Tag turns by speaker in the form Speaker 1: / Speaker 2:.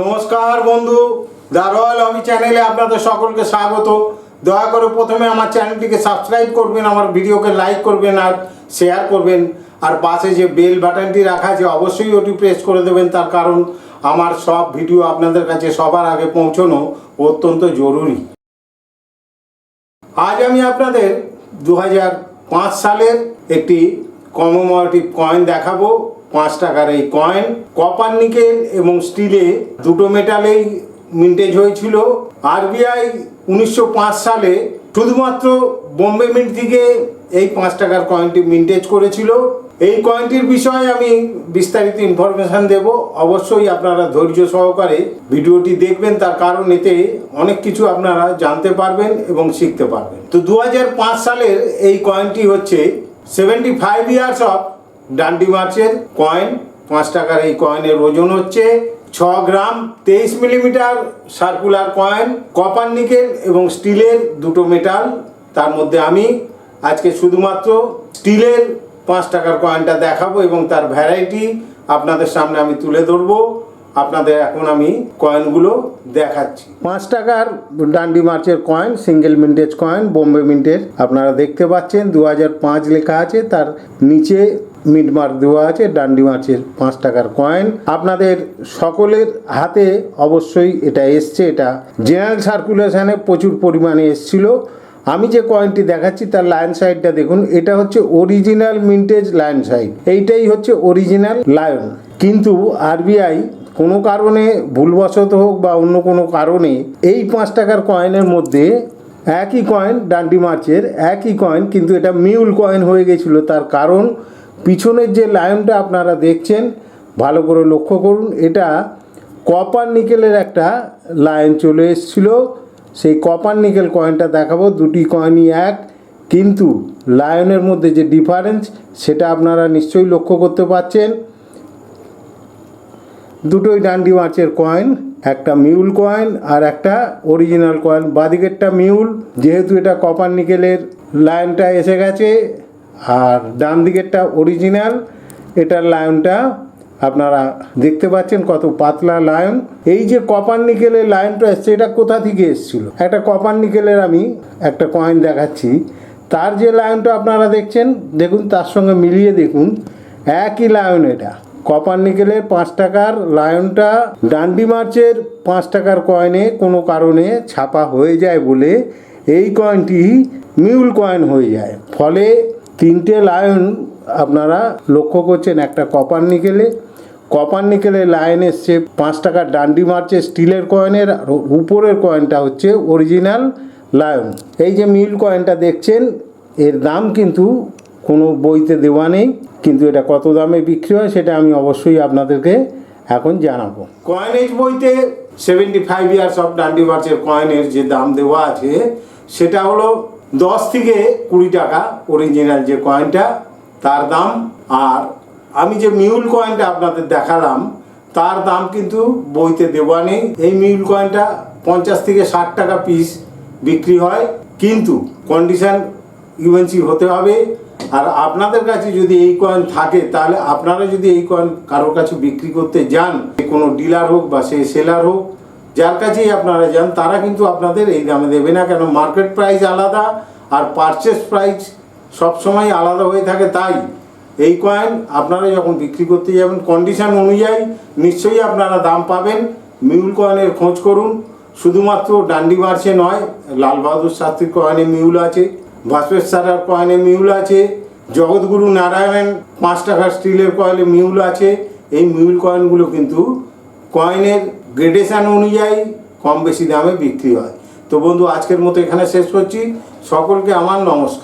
Speaker 1: নমস্কার বন্ধু, the royal হবি চ্যানেলে আপনাদের সকলকে স্বাগত। দয়া করে প্রথমে আমার চ্যানেলটিকে সাবস্ক্রাইব করবেন, আমার ভিডিওকে লাইক করবেন আর শেয়ার করবেন। আর পাশে যে বেল বাটনটি রাখা আছে, অবশ্যই ওটি প্রেস করে দেবেন, তার কারণ আমার সব ভিডিও আপনাদের কাছে সবার আগে পৌঁছানো অত্যন্ত জরুরি। আজ আমি আপনাদের দু সালের একটি কমোমোটিভ কয়েন দেখাবো। পাঁচ টাকার এই কয়েন কপার নিকেল এবং স্টিলে দুটো মেটালেই মিন্টেজ হয়েছিল। আরবিআই উনিশশো পাঁচ সালে শুধুমাত্র বোম্বে মিন্ট থেকে এই পাঁচ টাকার কয়েনটি মিন্টেজ করেছিল। এই কয়েনটির বিষয়ে আমি বিস্তারিত ইনফরমেশন দেব। অবশ্যই আপনারা ধৈর্য সহকারে ভিডিওটি দেখবেন। তার কারণ এতে অনেক কিছু আপনারা জানতে পারবেন এবং শিখতে পারবেন। তো দু হাজার পাঁচ সালের এই কয়েনটি হচ্ছে seventy five years of Dandi মার্চের কয়েন পাঁচ টাকার এই কয়েনের ওজন হচ্ছে ছ গ্রাম, তেইশ millimetre circular coin copper nickel এবং স্টিলের দুটো মেটাল তার মধ্যে আমি আজকে শুধুমাত্র স্টিলের পাঁচ টাকার কয়েনটা দেখাবো এবং তার ভ্যারাইটি আপনাদের সামনে আমি তুলে ধরবো। আপনাদের এখন আমি কয়েনগুলো দেখাচ্ছি। পাঁচ টাকার ডান্ডি মার্চের coin single mintage coin Bombay মিন্টের আপনারা দেখতে পাচ্ছেন দু লেখা আছে, তার নিচে মিড মার্ক দেওয়া আছে, ডান্ডি মার্চের পাঁচ টাকার কয়েন। আপনাদের সকলের হাতে অবশ্যই এটা এসছে, এটা জেনারেল সার্কুলেশনে প্রচুর পরিমাণে এসছিল। আমি যে কয়েনটি দেখাচ্ছি তার লায়ন সাইডটা দেখুন, এটা হচ্ছে অরিজিনাল মিন্টেজ লায়ন সাইড। এইটাই হচ্ছে অরিজিনাল লায়ন। কিন্তু আরবিআই কোনো কারণে, ভুলবশত হোক বা অন্য কোনো কারণে, এই পাঁচ টাকার কয়েনের মধ্যে একই কয়েন ডান্ডি মার্চের একই কয়েন, কিন্তু এটা মিউল কয়েন হয়ে গেছিল। তার কারণ পিছনের যে লায়নটা আপনারা দেখছেন, ভালো করে লক্ষ্য করুন, এটা কপার নিকেলের একটা লাইন চলে এসেছিল। সেই কপার নিকেল কয়েনটা দেখাবো, দুটি কয়েনই এক, কিন্তু লায়নের মধ্যে যে ডিফারেন্স সেটা আপনারা নিশ্চয়ই লক্ষ্য করতে পারছেন দুটোই ডান্ডি মাছের কয়েন একটা মিউল কয়েন আর একটা অরিজিনাল কয়েন বাদিকেরটা মিউল যেহেতু এটা কপার নিকেলের লাইনটা এসে গেছে আর ডান দিকেরটা অরিজিনাল এটার লায়নটা আপনারা দেখতে পাচ্ছেন কত পাতলা লায়ন এই যে কপার নিকেলের লায়নটা এসছে, এটা কোথা থেকে এসেছিল? একটা কপার নিকেলের আমি একটা কয়েন দেখাচ্ছি। তার যে লায়নটা আপনারা দেখছেন, দেখুন, তার সঙ্গে মিলিয়ে দেখুন। একই লায়ন এটা। কপার নিকেলের পাঁচ টাকার লায়নটা ডান্ডি মার্চের পাঁচ টাকার কয়েনে কোনো কারণে ছাপা হয়ে যায় বলে এই কয়েনটি মিউল কয়েন হয়ে যায়। ফলে তিনটে লায়ন আপনারা লক্ষ্য করছেন, একটা কপার নিকেলে। কপার নিকেলের লাইন এসছে, পাঁচ টাকার ডান্ডি মারছে, স্টিলের কয়েনের উপরের কয়েনটা হচ্ছে অরিজিনাল লায়ন। এই যে মিল কয়েনটা দেখছেন, এর দাম কিন্তু কোনো বইতে দেওয়া নেই, কিন্তু এটা কত দামে বিক্রি হয় সেটা আমি অবশ্যই আপনাদেরকে এখন জানাব। কয়েনেজ বইতে seventy five years of Dandi মার্চের কয়েনের যে দাম দেওয়া আছে, সেটা হলো দশ থেকে কুড়ি টাকা অরিজিনাল যে কয়েনটা তার দাম আর আমি যে মিউল কয়েনটা আপনাদের দেখালাম, তার দাম কিন্তু বইতে দেওয়া নেই। এই মিউল কয়েনটা পঞ্চাশ থেকে ষাট টাকা পিস বিক্রি হয়, কিন্তু কন্ডিশন ইউএনসি হতে হবে। আর আপনাদের কাছে যদি এই কয়েন থাকে, তাহলে আপনারা যদি এই কয়েন কারোর কাছে বিক্রি করতে যান কোনো ডিলার হোক বা সে সেলার হোক যার কাছেই আপনারা যান, তারা কিন্তু আপনাদের এই দামে দেবে না, কেন মার্কেট প্রাইস আলাদা আর পারচেস প্রাইস সবসময় আলাদা হয়ে থাকে। তাই এই কয়েন আপনারা যখন বিক্রি করতে যাবেন কন্ডিশন অনুযায়ী নিশ্চয়ই আপনারা দাম পাবেন। মিউল কয়েনের খোঁজ করুন। শুধুমাত্র ডান্ডি মার্চে নয়, লাল বাহাদুর শাস্ত্রীর কয়েনে মিউল আছে ভাস্পেশ্বরার কয়েনে মিউল আছে, জগৎগুরু নারায়ণ পাঁচ টাকার স্টিলের কয়েনে মিউল আছে। এই মিউল কয়েনগুলো কিন্তু কয়েনের গ্রেডেশন অনুযায়ী কম বেশি দামে বিক্রি হয়। তো বন্ধু, আজকের মতো এখানে শেষ করছি। সকলকে আমার নমস্কার।